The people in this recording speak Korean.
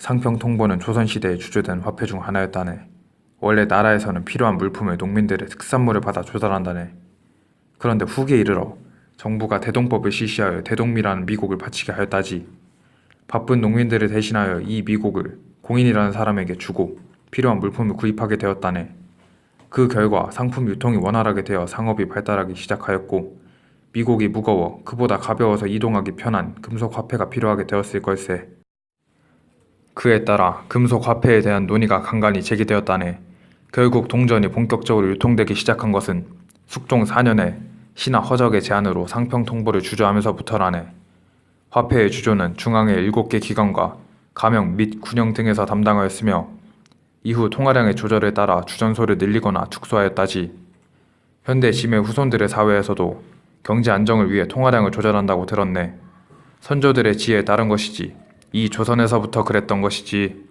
상평 통보는 조선시대에 주조된 화폐 중 하나였다네. 원래 나라에서는 필요한 물품을 농민들의 특산물을 받아 조달한다네. 그런데 후기에 이르러 정부가 대동법을 실시하여 대동미라는 미곡을 바치게 하였다지. 바쁜 농민들을 대신하여 이 미곡을 공인이라는 사람에게 주고 필요한 물품을 구입하게 되었다네. 그 결과 상품 유통이 원활하게 되어 상업이 발달하기 시작하였고 미곡이 무거워 그보다 가벼워서 이동하기 편한 금속 화폐가 필요하게 되었을 걸세. 그에 따라 금속 화폐에 대한 논의가 간간히 제기되었다네. 결국 동전이 본격적으로 유통되기 시작한 것은 숙종 4년에 신하 허적의 제안으로 상평 통보를 주저하면서부터라네. 화폐의 주조는 중앙의 7개 기관과 가명 및 군영 등에서 담당하였으며 이후 통화량의 조절에 따라 주전소를 늘리거나 축소하였다지. 현대 심의 후손들의 사회에서도 경제 안정을 위해 통화량을 조절한다고 들었네. 선조들의 지혜에 따른 것이지. 이 조선에서부터 그랬던 것이지.